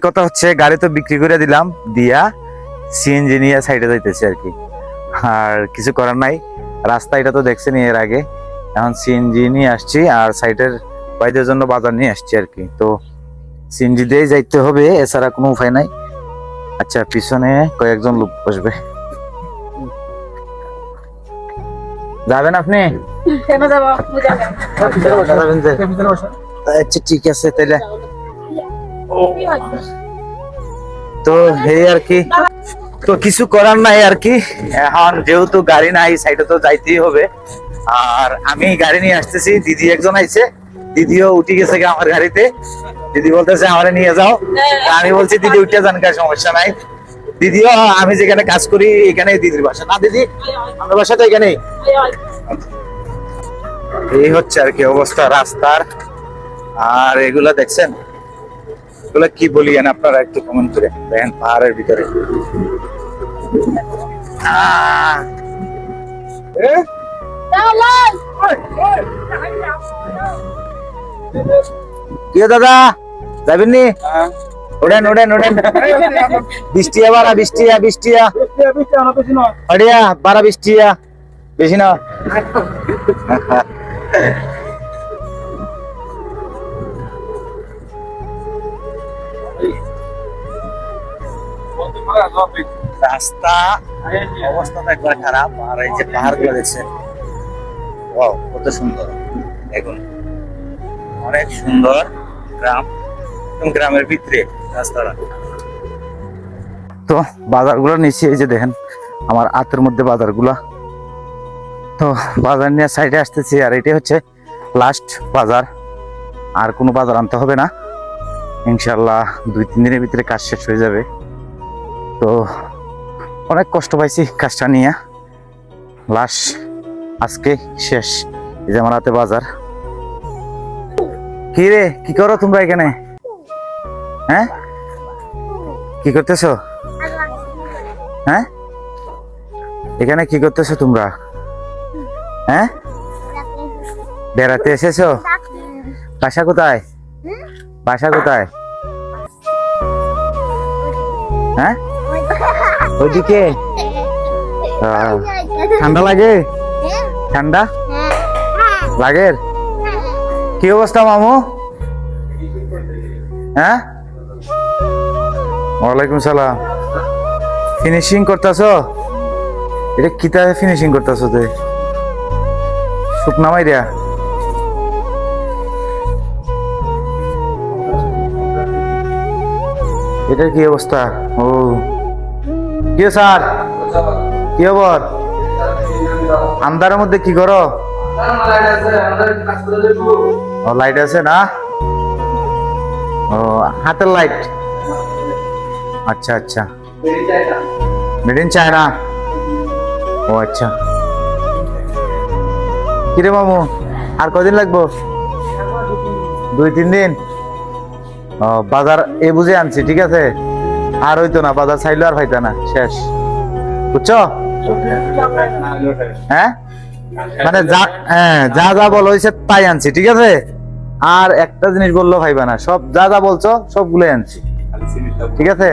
কথা হচ্ছে গাড়ি তো বিক্রি করে দিলাম দিয়া সিএনজি নিয়ে সাইডে যাইতেছে আর কি। আর কিছু করার নাই। রাস্তা এটা তো দেখছেন এর আগে। এখন সিএনজি নিয়ে আসছি আর সাইডের বাইদের জন্য বাজার নিয়ে আসছি আর কি। তো সিএনজি দিয়ে যাইতে হবে এছাড়া কোনো উপায় নাই। আচ্ছা পিছনে কয়েকজন লোক বসবে। যাবেন আপনি? কেন যাব? যাবেন। আচ্ছা ঠিক আছে তাহলে। তো এই আর কি, তো কিছু করার নাই আর কি। এখন যেহেতু গাড়ি নাই সাইডে তো যাইতেই হবে। আর আমি গাড়ি নিয়ে আসতেছি, দিদি একজন আইছে। দিদিও উঠে গেছে আমার গাড়িতে। দিদি বলতেছে, আমারে নিয়ে যাও। আমি বলছি, দিদি, উঠে যান সমস্যা নাই। দিদিও, আমি যেখানে কাজ করি এখানে দিদির বাসা। না, দিদি, আমার বাসা তো এখানেই। এই হচ্ছে আর কি অবস্থা, রাস্তার। আর এগুলা দেখছেন? এগুলা কি বলি আপনারা একটু কমেন্ট করে দেখেন পাহাড়ের ভিতরে। দাদা যাবেন? নি ওড়েন ওড়েন ওড়েন বৃষ্টি বারা বৃষ্টি বৃষ্টি অড়িয়া বারা বৃষ্টি বেশি না রাস্তা অবস্থা তো একবার খারাপ, আর এই যে পাহাড়গুলো ওয়াও, কত সুন্দর। দেখুন, অনেক সুন্দর গ্রাম গ্রামের ভিতরে রাস্তাটা। তো বাজারগুলো নিচে, এই যে দেখেন, আমার হাতের মধ্যে বাজারগুলা। তো বাজার নিয়ে সাইডে আসতেছি, আর এটাই হচ্ছে লাস্ট বাজার। আর কোনো বাজার আনতে হবে না। ইনশাল্লাহ দুই, তিন দিনের ভিতরে কাজ শেষ হয়ে যাবে। তো অনেক কষ্ট পাইছি কাজটা নিয়ে। লাশ আজকে শেষ, এই যে আমার হাতে বাজার। কি রে, কি করো তোমরা এখানে? হ্যাঁ? কি করতেছো? হ্যাঁ? এখানে কি করতেছো তোমরা? হ্যাঁ? বেড়াতে এসেছ? বাসা কোথায়? বাসা কোথায়? হ্যাঁ? ওইদিকে? ঠান্ডা লাগে? ঠান্ডা? লাগে কি অবস্থা মামু? হ্যাঁ? ওয়ালাইকুম সালাম। ফিনিশিং করতেছো? এটা কিতা ফিনিশিং করতেছো তুই? শুকনা মাইরিয়া এটার কি অবস্থা? ও। কি স্যার? কি খবর? আন্ধারের মধ্যে কি করো? ও লাইট আছে না? ও, হাতের লাইট আচ্ছা আচ্ছা। মেড ইন চায়না ও আচ্ছা। কিরে মামু, আর কদিন লাগবো? দুই, তিন দিন? বাজার এ বুঝে আনছি, ঠিক আছে? আর হইতো না, বাজার চাইলো আর পাইতা না, শেষ। বুঝছ? হ্যাঁ? মানে যা হ্যাঁ যা যা বল হয়েছে তাই আনছি, ঠিক আছে? আর একটা জিনিস বলল ভাইবা না, সব যা যা বলছো সবগুলোই আনছি। ঠিক আছে?